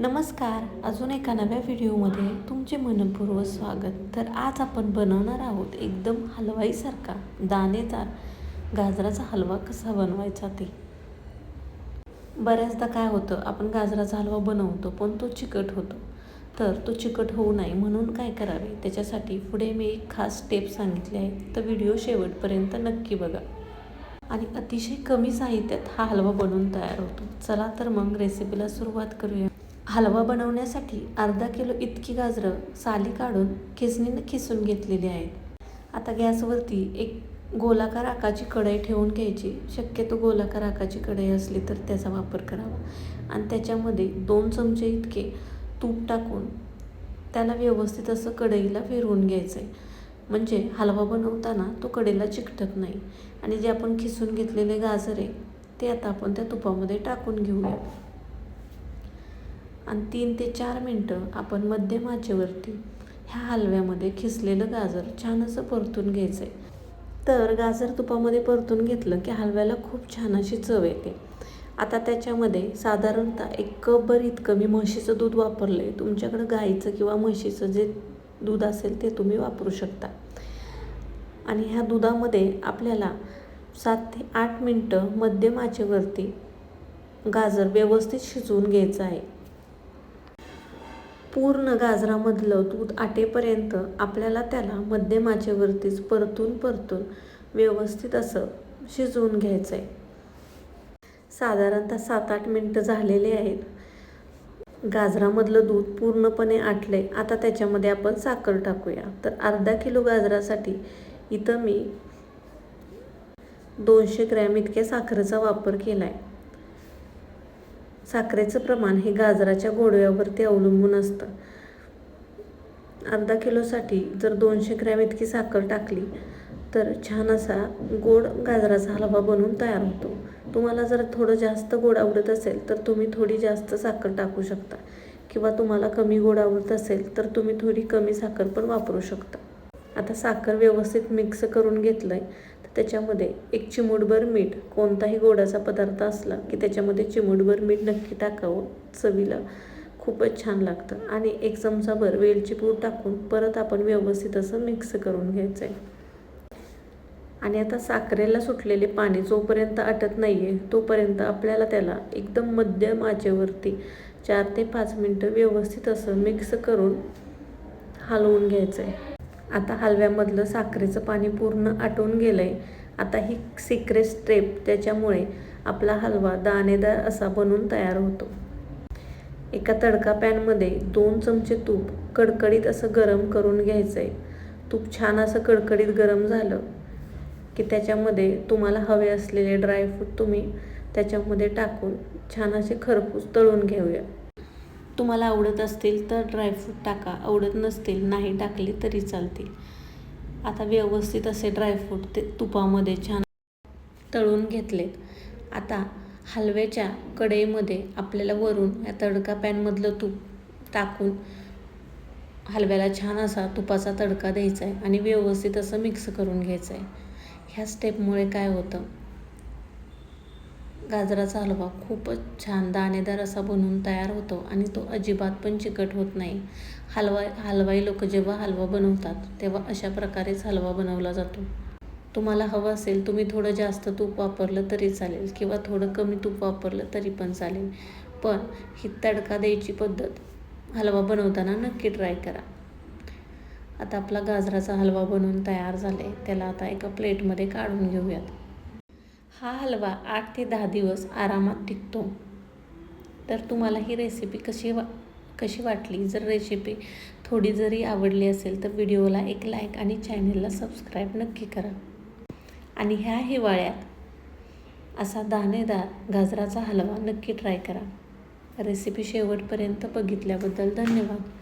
नमस्कार. अजून एका नव्या व्हिडिओमध्ये तुमचे मनपूर्वक स्वागत. तर आज आपण बनवणार आहोत एकदम हलवाईसारखा दाणेदार गाजराचा हलवा कसा बनवायचा ते. बऱ्याचदा काय होतं आपण गाजराचा हलवा बनवतो पण तो चिकट होतो. तर तो चिकट होऊ नये म्हणून काय करावे त्याच्यासाठी पुढे मी एक खास स्टेप सांगितले आहे. तर व्हिडिओ शेवटपर्यंत नक्की बघा. आणि अतिशय कमी साहित्यात हा हलवा बनवून तयार होतो. चला तर मग रेसिपीला सुरुवात करूया. हलवा बनवण्यासाठी अर्धा किलो इतकी गाजरं साली काढून खिसणीनं खिसून घेतलेली आहेत. आता गॅसवरती एक गोलाकार आकाची कढई ठेवून घ्यायची. शक्यतो गोलाकार आकाची कढई असली तर त्याचा वापर करावा. आणि त्याच्यामध्ये दोन चमचे इतके तूप टाकून त्याला व्यवस्थित असं कढईला फिरवून घ्यायचं आहे म्हणजे हलवा बनवताना तो कढईला चिकटत नाही. आणि जे आपण खिसून घेतलेले गाजर आहे ते आता आपण त्या तुपामध्ये टाकून घेऊया. आणि तीन ते चार मिनटं आपण मध्यम आचेवरती ह्या हलव्यामध्ये खिसलेलं गाजर छान असं परतून घ्यायचं आहे तर गाजर तुपामध्ये परतून घेतलं की हलव्याला खूप छान अशी चव येते. आता त्याच्यामध्ये साधारणतः एक कपभर इतकं मी म्हशीचं दूध वापरलं आहे तुमच्याकडं गाईचं किंवा म्हशीचं जे दूध असेल ते तुम्ही वापरू शकता. आणि ह्या दुधामध्ये आपल्याला सात ते आठ मिनटं मध्यम आचेवरती गाजर व्यवस्थित शिजवून घ्यायचं आहे. पूर्ण गाजरामधलं दूध आटेपर्यंत आपल्याला त्याला मध्यम आचेवरतीच परतून परतून व्यवस्थित असं शिजवून घ्यायचं आहे साधारणतः सात आठ मिनटं झालेले आहेत. गाजरामधलं दूध पूर्णपणे आटले आता त्याच्यामध्ये आपण साखर टाकूया. तर अर्धा किलो गाजरासाठी इथं मी दोनशे ग्रॅम इतक्या साखरेचा वापर केला आहे साखरेचं प्रमाण हे गाजराच्या गोडव्यावरती अवलंबून असतं. अर्धा किलोसाठी जर दोनशे ग्रॅम इतकी साखर टाकली तर छान असा गोड गाजराचा हलवा बनवून तयार होतो. तुम्हाला जर थोडं जास्त गोड आवडत असेल तर तुम्ही थोडी जास्त साखर टाकू शकता. किंवा तुम्हाला कमी गोड आवडत असेल तर तुम्ही थोडी कमी साखर पण वापरू शकता. आता साखर व्यवस्थित मिक्स करून घेतलं आहे त्याच्यामध्ये एक चिमूटभर मीठ कोणताही गोडाचा पदार्थ असला की त्याच्यामध्ये चिमूटभर मीठ नक्की टाकावं चवीला खूपच छान लागतं. आणि एक चमचाभर वेलची पूड टाकून परत आपण व्यवस्थित असं मिक्स करून घ्यायचं आहे आणि आता साखरेला सुटलेले पाणी जोपर्यंत आटत नाही आहे तोपर्यंत आपल्याला त्याला एकदम मध्यम आचेवरती चार ते पाच मिनटं व्यवस्थित असं मिक्स करून हलवून घ्यायचं आहे आता हलव्यामधलं साखरेचं पाणी पूर्ण आटून गेलं आहे आता ही सिक्रेट स्टेप त्याच्यामुळे आपला हलवा दाणेदार असा बनून तयार होतो. एका तडका पॅनमध्ये दोन चमचे तूप कडकडीत असं गरम करून घ्यायचं आहे तूप छान असं कडकडीत गरम झालं की त्याच्यामध्ये तुम्हाला हवे असलेले ड्रायफ्रूट तुम्ही त्याच्यामध्ये टाकून छान असे खरपूस तळून घेऊया. तुम्हाला आवडत असतील तर ड्रायफ्रूट टाका. आवडत नसतील नाही टाकले तरी चालतील. आता व्यवस्थित असे ड्रायफ्रूट ते तुपामध्ये छान तळून घेतलेत आता हलव्याच्या कढईमध्ये आपल्याला वरून या तडका पॅनमधलं तूप टाकून हलव्याला छान असा तुपाचा तडका द्यायचा आहे आणि व्यवस्थित असं मिक्स करून घ्यायचं आहे. ह्या स्टेपमुळे काय होतं? गाजराचा हलवा खूपच छान दाणेदार असा बनवून तयार होतो आणि तो अजिबात पण चिकट होत नाही. हलवा हलवाई लोक जेव्हा हलवा बनवतात तेव्हा अशा प्रकारेच हलवा बनवला जातो. तुम्हाला हवं असेल तुम्ही थोडं जास्त तूप वापरलं तरी चालेल किंवा थोडं कमी तूप वापरलं तरी पण चालेल. पण ही तडका द्यायची पद्धत हलवा बनवताना नक्की ट्राय करा. आता आपला गाजराचा हलवा बनवून तयार झाले त्याला आता एका प्लेटमध्ये काढून घेऊयात. हा हलवा आठ ते दहा दिवस आरामात टिकतो. तर तुम्हाला ही रेसिपी कशी वा कशी वाटली? जर रेसिपी थोडी जरी आवडली असेल तर व्हिडिओला एक लाईक आणि चॅनलला सबस्क्राईब नक्की करा. आणि ह्या हिवाळ्यात असा दाणेदार गाजराचा हलवा नक्की ट्राय करा. रेसिपी शेवटपर्यंत बघितल्याबद्दल धन्यवाद.